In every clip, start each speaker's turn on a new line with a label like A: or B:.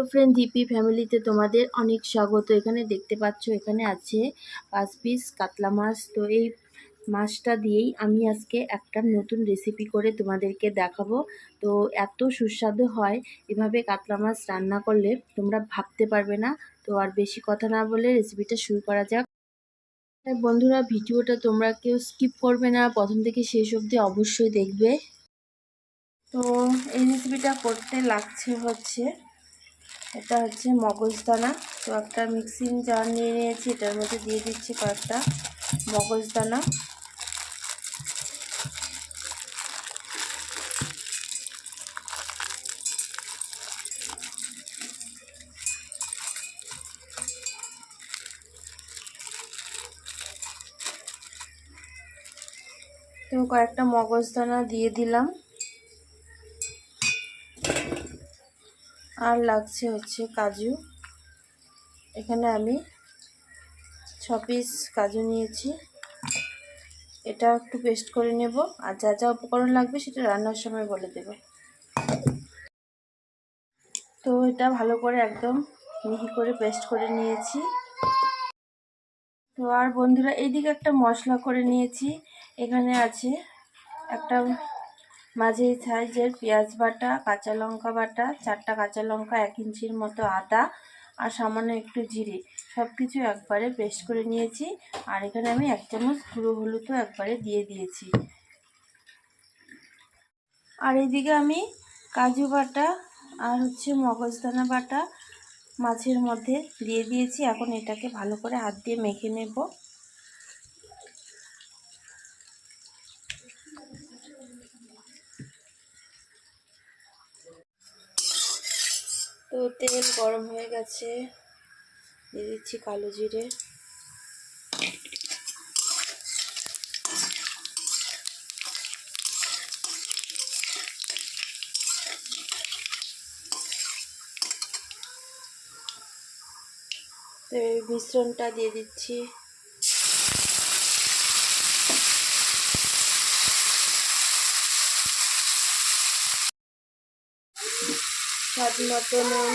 A: Hello friend DP ফ্যামিলিতে তোমাদের অনেক স্বাগত। এখানে দেখতে পাচ্ছ, এখানে আছে পাঁচ পিস কাতলা মাছ। তো এই মাছটা দিয়েই আমি আজকে একটা নতুন রেসিপি করে তোমাদেরকে দেখাবো। তো এত সুস্বাদু হয় এভাবে কাতলা মাছ রান্না করলে, তোমরা ভাবতে পারবে না। তো আর বেশি কথা না বলে রেসিপিটা শুরু করা যাক। তাই বন্ধুরা, ভিডিওটা তোমরা কেউ স্কিপ করবে না। প্রথম থেকে শেষ অবধি অবশ্যই দেখবে। তো এই রেসিপিটা করতে লাগছে হচ্ছে এটা হচ্ছে মগজদানা। তো একটা মিক্সিং জার নিয়ে নিয়েছি, এটার মধ্যে দিয়ে দিচ্ছি কয়েকটা মগজদানা। তো কয়েকটা মগজদানা দিয়ে দিলাম। আর লাগছে হচ্ছে কাজু। এখানে আমি ছ পিস কাজু নিয়েছি। এটা একটু পেস্ট করে নেব, আর যা যা উপকরণ লাগবে সেটা রান্নার সময় বলে দেব। তো এটা ভালো করে একদম মিহি করে পেস্ট করে নিয়েছি। তো আর বন্ধুরা, এইদিকে একটা মশলা করে নিয়েছি। এখানে আছে একটা মাঝে সাইজের পেঁয়াজ বাটা, কাঁচা লঙ্কা বাটা, চারটা কাঁচা লঙ্কা, এক ইঞ্চির মতো আদা আর সামান্য একটু জিরে। সব কিছু একবারে পেস্ট করে নিয়েছি। আর এখানে আমি এক চামচ গুঁড়ো হলুদও একবারে দিয়ে দিয়েছি। আর এদিকে আমি কাজু বাটা আর হচ্ছে মগজদানা বাটা মাছের মধ্যে দিয়ে দিয়েছি। এখন এটাকে ভালো করে হাত দিয়ে মেখে নেব। তো তেল গরম হয়ে গেছে। দিয়ে দিচ্ছি কালো জিরে। তো এই মিশ্রণটা দিয়ে দিচ্ছি। স্বাদ মতো নুন।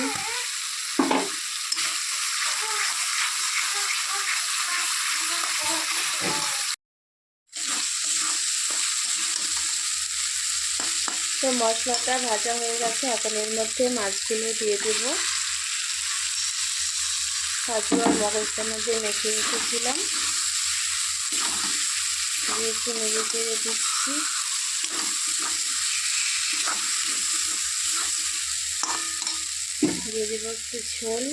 A: তো মশলাটা ভাজা হয়ে গেছে, এখন এর মধ্যে মাছগুলো দিয়ে দেব। কাজু আর মগজদানা দিয়ে মেখে রেখেছিলাম। দিয়ে একটু নেড়ে চেড়ে দিচ্ছি। দিয়ে দেবো একটু ঝোল।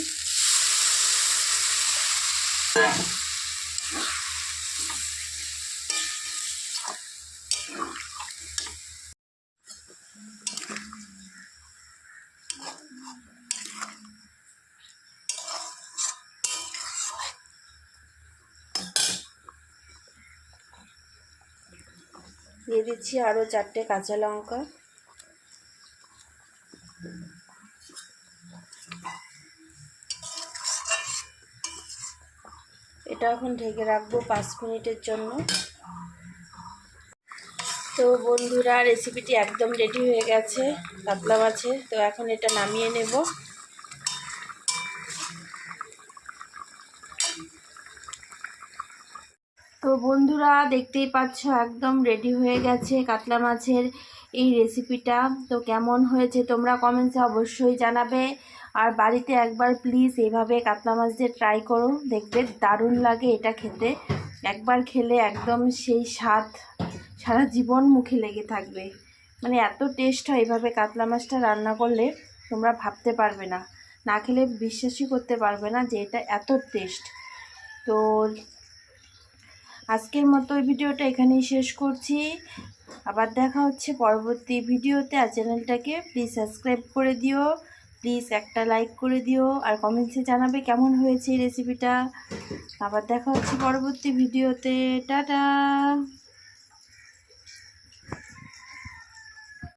A: দিয়ে দিচ্ছি আরও চারটে কাঁচা লঙ্কা। এটা এখন ঢেকে রাখব পাঁচ মিনিটের জন্য। তো বন্ধুরা রেসিপিটি একদম রেডি হয়ে গেছে কাতলা মাছের তো এখন এটা নামিয়ে নেব। তো বন্ধুরা, দেখতেই পাচ্ছ একদম রেডি হয়ে গেছে কাতলা মাছের এই রেসিপিটা তো কেমন হয়েছে তোমরা কমেন্টসে অবশ্যই জানাবে। আর বাড়িতে একবার প্লিজ এইভাবে কাতলা মাছ দিয়ে ট্রাই করো। দেখবে দারুণ লাগে এটা খেতে। একবার খেলে একদম সেই স্বাদ সারা জীবন মুখে লেগে থাকবে। মানে এত টেস্ট হয় এভাবে কাতলা মাছটা রান্না করলে, তোমরা ভাবতে পারবে না। না খেলে বিশ্বাসই করতে পারবে না যে এটা এত টেস্ট তো আজকের মতো এই ভিডিওটা এখানেই শেষ করছি। আবার দেখা হচ্ছে পরবর্তী ভিডিওতে। আর চ্যানেলটাকে প্লিজ সাবস্ক্রাইব করে দিও। প্লিজ একটা লাইক করে দিও আর কমেন্টসে জানাবে কেমন হয়েছে রেসিপিটা আবার দেখা হচ্ছে পরবর্তী ভিডিওতে টাটা!